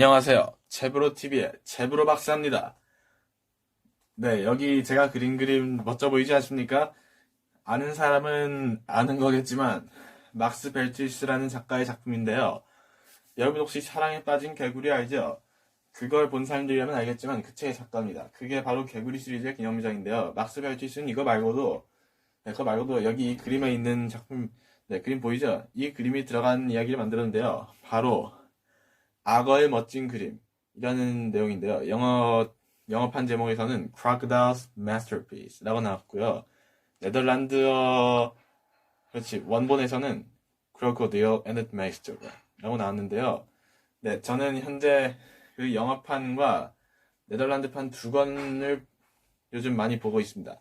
안녕하세요. 제브로 TV의 제브로 박사입니다. 네, 여기 제가 그린 그림 멋져 보이지 않습니까? 아는 사람은 아는 거겠지만 막스 벨티스라는 작가의 작품인데요. 여러분 혹시 사랑에 빠진 개구리 알죠? 그걸 본 사람들이라면 알겠지만 그 책의 작가입니다. 그게 바로 개구리 시리즈의 기념비장인데요. 막스 벨티스는 이거 말고도 네, 그거 말고도 여기 이 그림에 있는 작품 네, 그림 보이죠? 이 그림이 들어간 이야기를 만들었는데요. 바로 악어의 멋진 그림이라는 내용인데요. 영어 영어판 제목에서는 Crocodile's Masterpiece라고 나왔고요. 네덜란드어 그렇지 원본에서는 Crocodile and its Master라고 나왔는데요. 네, 저는 현재 그 영어판과 네덜란드판 두 권을 요즘 많이 보고 있습니다.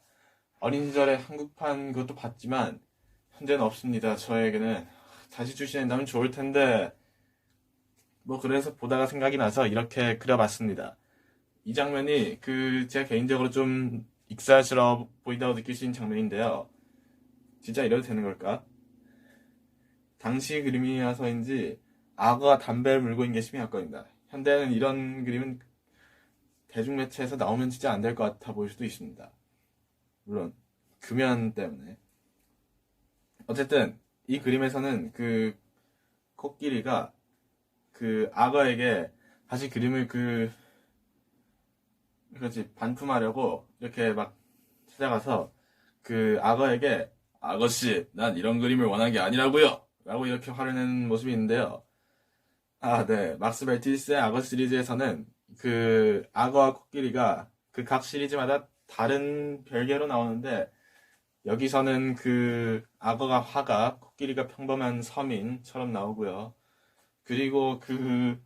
어린이절에 한국판 그것도 봤지만 현재는 없습니다. 저에게는 다시 출시된다면 좋을 텐데 뭐 그래서 보다가 생각이 나서 이렇게 그려봤습니다. 이 장면이 그 제가 개인적으로 좀 익살스러워 보인다고 있는 장면인데요. 진짜 이래도 되는 걸까? 당시 그림이라서인지 악어가 담배를 물고 있는 게 심해할 겁니다. 현대는 이런 그림은 대중매체에서 나오면 진짜 안 될 것 같아 보일 수도 있습니다. 물론 금연 때문에. 어쨌든 이 그림에서는 그 코끼리가 그 악어에게 다시 그림을 그 그렇지 반품하려고 이렇게 막 찾아가서 그 악어에게 아저씨 난 이런 그림을 원한 게 아니라고요. 라고 이렇게 화를 내는 모습이 있는데요. 아 네. 막스 벨티스의 악어 시리즈에서는 그 악어와 코끼리가 그 각 시리즈마다 다른 별개로 나오는데 여기서는 그 악어가 화가 코끼리가 평범한 서민처럼 나오고요 그리고 그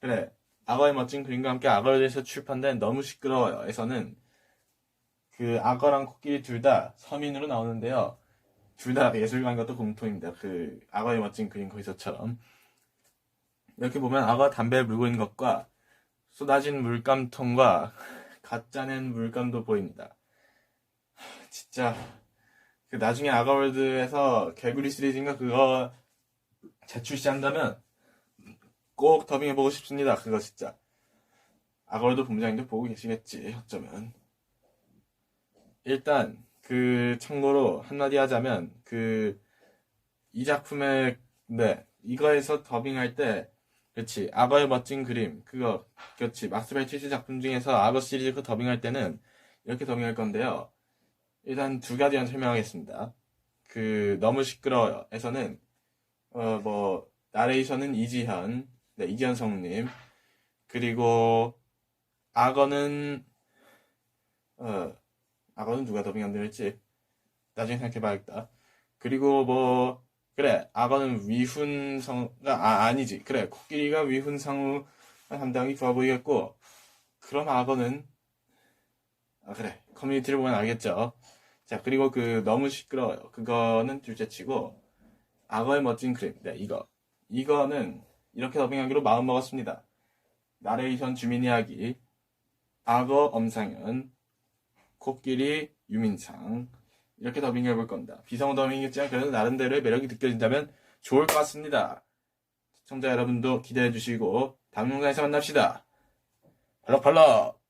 그래 악어의 멋진 그림과 함께 악어에 대해서 출판된 너무 시끄러워요 에서는 그 악어랑 코끼리 둘 다 서민으로 나오는데요. 둘 다 예술가인 것도 공통입니다. 그 악어의 멋진 그림 거기서처럼. 이렇게 보면 악어가 담배를 물고 있는 것과 쏟아진 물감통과 가짜낸 물감도 보입니다. 하, 진짜. 그 나중에 아가월드에서 개구리 시리즈인가 그거 재출시한다면 꼭 더빙해보고 싶습니다. 그거 진짜. 아걸도 본부장님도 보고 계시겠지, 어쩌면. 일단, 그, 참고로 한마디 하자면, 그, 이 작품의, 네, 이거에서 더빙할 때, 그렇지, 악어의 멋진 그림, 그거, 그렇지, 막스벨 치즈 작품 중에서 악어 시리즈 그 더빙할 때는 이렇게 더빙할 건데요. 일단 두 가지만 설명하겠습니다. 그, 너무 시끄러워요. 에서는, 어, 뭐, 나레이션은 이지현, 네, 이지현 성우님. 그리고, 악어는, 어, 악어는 누가 더빙한다고 했지? 나중에 생각해봐야겠다. 그리고 뭐, 그래, 악어는 위훈 성우, 아, 아니지. 그래, 코끼리가 위훈 성우 담당이 좋아 보이겠고, 그럼 악어는, 아, 그래, 커뮤니티를 보면 알겠죠. 자, 그리고 그, 너무 시끄러워요. 그거는 둘째 치고, 악어의 멋진 그림. 네, 이거. 이거는 이렇게 더빙하기로 마음먹었습니다. 나레이션 주민 이야기, 악어 엄상현, 코끼리 유민상 이렇게 더빙해 볼 겁니다. 비성어 더빙이겠지만 그래도 나름대로의 매력이 느껴진다면 좋을 것 같습니다. 시청자 여러분도 기대해 주시고 다음 영상에서 만납시다. 팔락팔락